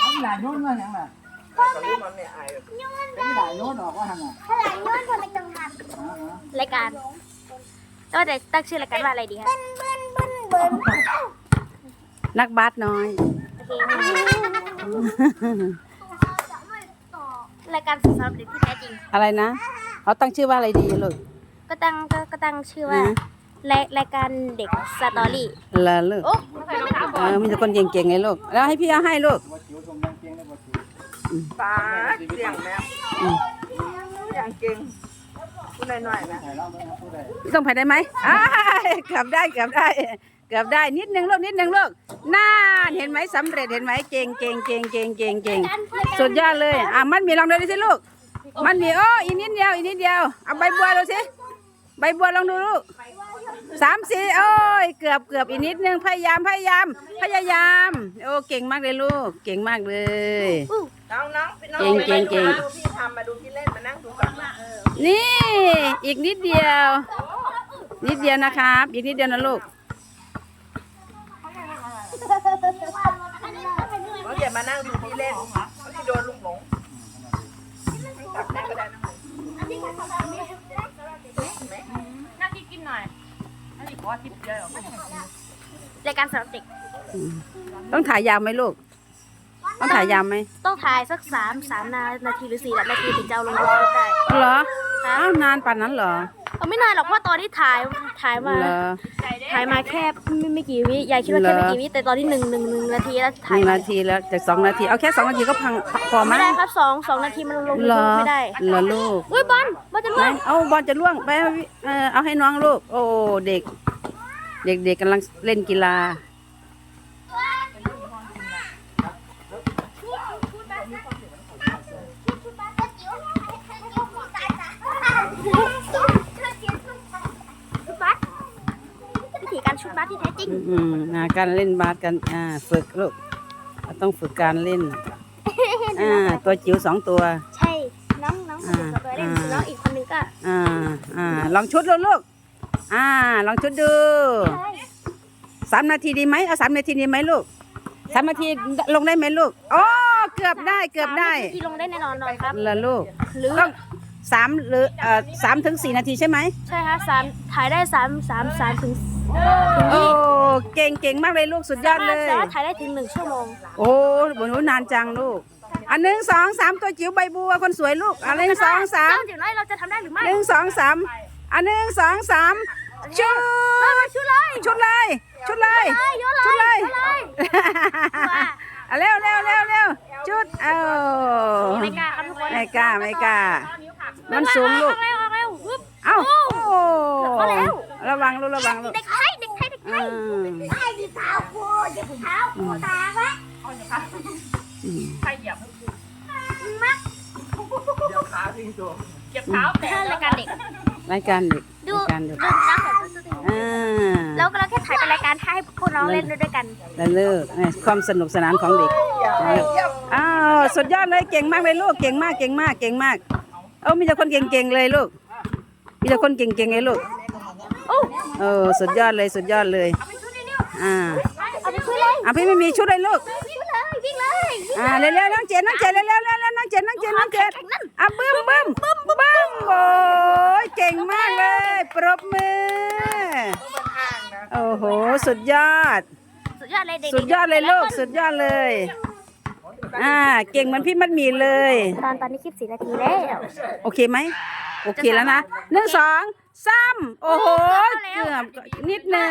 เอาหลานโยนมาอย่างไรก็รู้มันไม่อายเป็นหลานโยนออกว่าทำไงถ้าหลานย้อนคนไม่ต้องทอ๋อรายการก็จะตั้งชื่อรายการว่าอะไรดีคะำเบิ้ลเบิ้ลเบิ้ลเบิ้ลนักบาสน้อยโอเครายการสำหรับเด็กที่แท้จริง อะไรนะ เขาตั้งชื่อว่าอะไรดีลูกก็ตั้งก็ก็ตั้งชื่อว่าอืม รายรายการเด็กสตอรี่เลอลูกโอ้เออมีแต่คนเก่งๆไงลูกแล้วให้พี่เอาให้ลูกบ่จิ๋วชมยังเก่งเลยบ่จิ๋วตาเสียงแม่อืมอย่างเก่งพูดหน่อยๆนะไหนเล่าไหมครับผู้ใดต้องไปได้ไหมอ้ายเกือบได้เกือบได้เกือบได้นิดนึงลูกนิดนึงลูกน่านเห็นไหมสำเร็จเห็นไหมเก่งเก่งเก่งเก่งเก่งเก่งสุดยอดเลยอะมันมีลองดูดิสิลูก มันมีโอ้อีกนิดเดียวอีกนิดเดียวเอาใบบัวดูสิใบบัวลองดูลูก สามสี่โอ้ยเกือบเกือบอีกนิดนึงพยายามพยายาม พยายาม โอ้เก่งมากเลยลูก เก่งมากเลย น้องน้องพี่น้องเก่งเก่งเก่ง มาดูพี่ทำมาดูพี่เล่นมานั่งดูก่อนมานี่ อีกนิดเดียว นิดเดียวนะครับ อีกนิดเดียวนะลูกน้องอย่ามานั่งดูพี่เล่นเขาจะโดน รายการสำหรับเด็กต้องถ่ายยาวไหมลูก ต้องถ่ายยาวไหมต้องถ่ายสักสามสามนาทีหรือสี่นาทีถึงจะเอาลงยูทูบได้เหรออ้าวนานป่านนั้นเหรอเอาไม่นานหรอกเพราะตอนที่ถ่ายถ่ายมาเหรอถ่ายมาแค่ไม่ไม่กี่วิยายคิดว่าแค่ไม่กี่วิแต่ตอนที่หนึ่งหนึ่งหนึ่งนาทีแล้วหถ่ายนึ่งมานาทีแล้วจากสองนาทีเอาแค่สองนาทีก็พังพอมั้ไม่ยได้ครับสองสองนาทีมันลงยูเหรทูอบไม่ได้เหรอลูกอุ้ยบอลบอลจะไหล่นวงเอาบอลจะล่วงไปเอาเออเอาให้น้องลูกโอ้เด็ก เด็กๆกำลังเล่นกีฬา วิธีการชุดบาสที่แท้จริง อืมอ่าการเล่นบาสกัน อ่า ฝึกลูกเราต้องฝึกการเล่น อ่า ตัวจิ๋วสองตัว ใช่ น้องน้องสนุกกับตัวเล่นอ่าน้องอีกคนนึงก็ อ่า อ่า ลองชุดลูกลูก อ่า ลองชุดดูสามนาทีดีไหมเอาสามนาทีดีไหมลูกสามนาทีลงได้ไหมลูกโอ้เกือบได้เกือบได้ที่ลงได้แน่นอนนอนครับเหรอลูกหรือต้องสามหรือเอ่อสามถึงสี่นาทีใช่ไหมใช่ค่ะสามถ่ายได้สามสามสามถึงโอ้เก่งเก่งมากเลยลูกสุดยอดเลยสามารถถ่ายได้ถึงหนึ่งชั่วโมง โอ้โหนูนานจังลูกอันหนึ่งสองสามตัวจิ๋วใบบัวคนสวยลูกอันหนึ่งสองสามเดี๋ยวน้อยเราจะทำได้หรือไม่หนึ่งสองสามอันหนึ่งสองสาม ชุดชุดเลยชุดเลยชุดเลยโยนเลยชุดเลยโยนเลยอะเร็วเร็วเร็วเร็วชุดเอาไม่กล้าครับทุกคนไม่กล้าไม่กล้ามันสูงลูกออกเร็วออกเร็วปึ๊บเอ้าโอ้เข้าแล้วระวังลูกระวังลูกเด็กไทยเด็กไทยเด็กไทอืยมไอ้ที่เท้าโคเจ็บเท้าโคตาวะอืมเดี๋ยวขาทิ้งตัวถ้ารายการเด็ก รายการเด็กดูรายการเด็กดูนักแบบอ่าแล้วก็เราแค่ถ่ายเป็นรายการให้พวกน้องเล่นด้วยกันแล้วเลิกเนี่ยความสนุกสนานของเด็กอ้าวสุดยอดเลยเก่งมากเลยลูกเก่งมากเก่งมากเก่งมากเอ้ามีแต่คนเก่งๆเลยลูก มีแต่คนเก่งๆเลยลูกโอ้สุดยอดเลยสุดยอดเลย อ่าเอาไปช่วยเลยอะพี่ไม่มีชุดเลยลูกวิ่งเลยวิ่งเลย อ่าเร็วๆน้องเจนน้องเจนเร็วๆเร็วๆน้องเจนน้องเจนน้องเจนอะบึ้มบึ้มบึ้มบึ้มโอ้ยเก่งมากเลย ปรบมือ โอ้โห สุดยอด สุดยอดเลยเด็กสุดยอดเลยลูก สุดยอดเลย อ่า เก่งเหมือนพี่มัดหมีเลย ตอนตอนนี้คลิปสี่นาทีแล้ว โอเคไหม โอเคแล้วนะหนึ่งสองสามโอ้โห เกือบนิดนึง